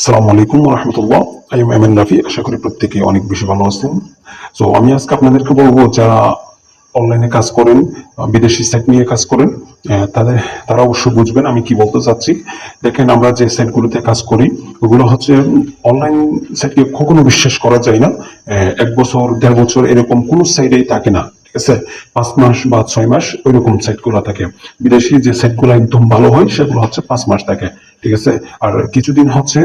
আসসালামু আলাইকুম রহমতুল্লাহ আমি এমএন রাফি, আশা করি প্রত্যেকে অনেক বেশি ভালো আছেন। তো আমি আজকে আপনাদেরকে বলব, যারা অনলাইনে কাজ করেন বিদেশি সাইট নিয়ে কাজ করেন তাদের, তারা অবশ্যই বুঝবেন আমি কি বলতে চাচ্ছি। দেখেন, আমরা যে সাইটগুলোতে কাজ করি, ওগুলো হচ্ছে অনলাইন সাইটকে কখনো বিশ্বাস করা যায় না। এক বছর, দেড় বছর এরকম কোনো সাইডেই থাকে না। আছে, পাঁচ মাস বা ছয় মাস ওইরকম থাকে। বিদেশি যে একদম ভালো হয়, সেগুলো হচ্ছে পাঁচ মাস থাকে, ঠিক আছে? আর কিছুদিন হচ্ছে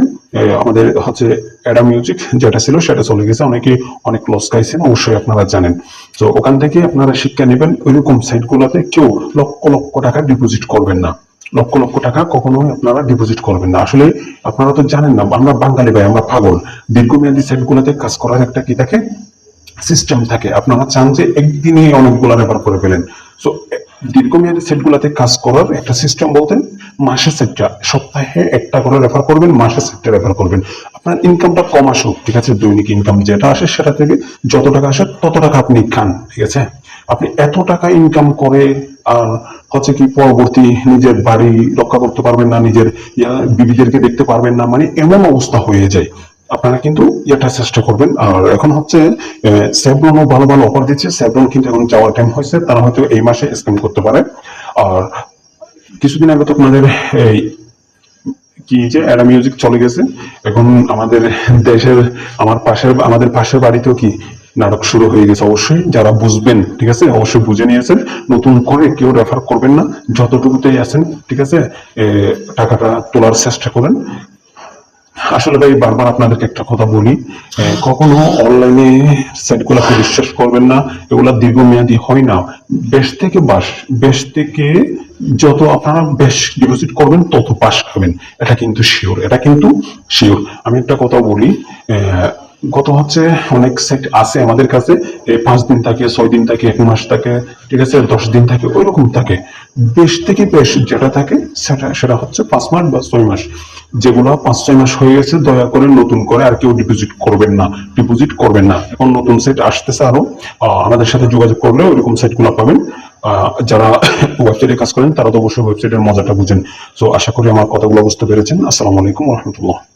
আমাদের হচ্ছে অ্যাডা মিউজিক যেটা ছিল, সেটা চলে গেছে। অনেকে অনেক লস খাইছেন, অবশ্যই আপনারা জানেন। তো ওখান থেকে আপনারা শিক্ষা নেবেন, ওইরকম সাইটগুলোতে কেউ লক্ষ লক্ষ টাকা ডিপোজিট করবেন না। লক্ষ লক্ষ টাকা কখনোই আপনারা ডিপোজিট করবেন না। আসলে আপনারা তো জানেন না, আমরা বাঙালি ভাই, আমরা পাগল। দীর্ঘমেয়াদী সাইটগুলোতে কাজ করার একটা কি থাকে? সিস্টেম থাকে। আপনারা চান যে একদিনে অনেকগুলো রেফার করে ফেলেন। সো দীর্ঘমেয়াদী সেটগুলোতে কাজ করার একটা সিস্টেম বলতেন মাসে সেটটা সপ্তাহে একটা করে রেফার করবেন মাসে সেটটা রেফার করবেন। আপনার ইনকামটা কম আসুক, ঠিক আছে? দৈনিক ইনকাম যেটা আসে সেটা থেকে যত টাকা আসে তত টাকা আপনি খান, ঠিক আছে? আপনি এত টাকা ইনকাম করে, আর হচ্ছে কি পরবর্তী নিজের বাড়ি রক্ষা করতে পারবেন না, নিজের বিবিদেরকে দেখতে পারবেন না মানে এমন অবস্থা হয়ে যায়। আপনারা কিন্তু এটা চেষ্টা করবেন। আর এখন হচ্ছে সেভরনও ভালো ভালো অফার দিচ্ছে। সেভরন কিন্তু এখন যাওয়ার টাইম হয়েছে, তারা হয়তো এই মাসে স্ক্যাম করতে পারে। আর কিছুদিন আগে তো আপনাদের এই কি যে অ্যাডা মিউজিক চলে গেছে। এখন আমাদের দেশের, আমার পাশের, আমাদের পাশের বাড়িতেও কি নাটক শুরু হয়ে গেছে অবশ্যই। যারা বুঝবেন, ঠিক আছে, অবশ্যই বুঝে নিয়েছেন। নতুন করে কেউ রেফার করবেন না। যতটুকুতেই আছেন, ঠিক আছে টাকাটা তোলার চেষ্টা করেন। আসলে ভাই, বারবার আপনাদেরকে একটা কথা বলি কখনো অনলাইনে সাইটগুলোকে বিশ্বাস করবেন না, এগুলা দীর্ঘমেয়াদী হয় না। বেশ থেকে বাস, বেশ থেকে যত আপনারা বেশ ডিপোজিট করবেন, তত পাস খাবেন। এটা কিন্তু শিওর এটা কিন্তু শিওর আমি একটা কথা বলি গত হচ্ছে অনেক সেট আছে আমাদের কাছে। এই পাঁচ দিন থাকে, ছয় দিন থাকে, এক মাস থাকে, ঠিক আছে, দশ দিন থাকে ওই রকম থাকে। বেশ থেকে বেশ যেটা থাকে, সেটা সেটা হচ্ছে পাঁচ মাস বা ছয় মাস। যেগুলো পাঁচ ছয় মাস হয়ে গেছে, দয়া করে নতুন করে আর কেউ ডিপোজিট করবেন না ডিপোজিট করবেন না। এখন নতুন সেট আসতেছে আরও। আমাদের সাথে যোগাযোগ করলে ওইরকম সেটগুলো পাবেন। যারা ওয়েবসাইটে কাজ করেন, তারা তো অবশ্যই ওয়েবসাইটের মজাটা বুঝেন। তো আশা করি আমার কথাগুলো বুঝতে পেরেছেন। আসসালামু আলাইকুম রহমতুল্লাহ।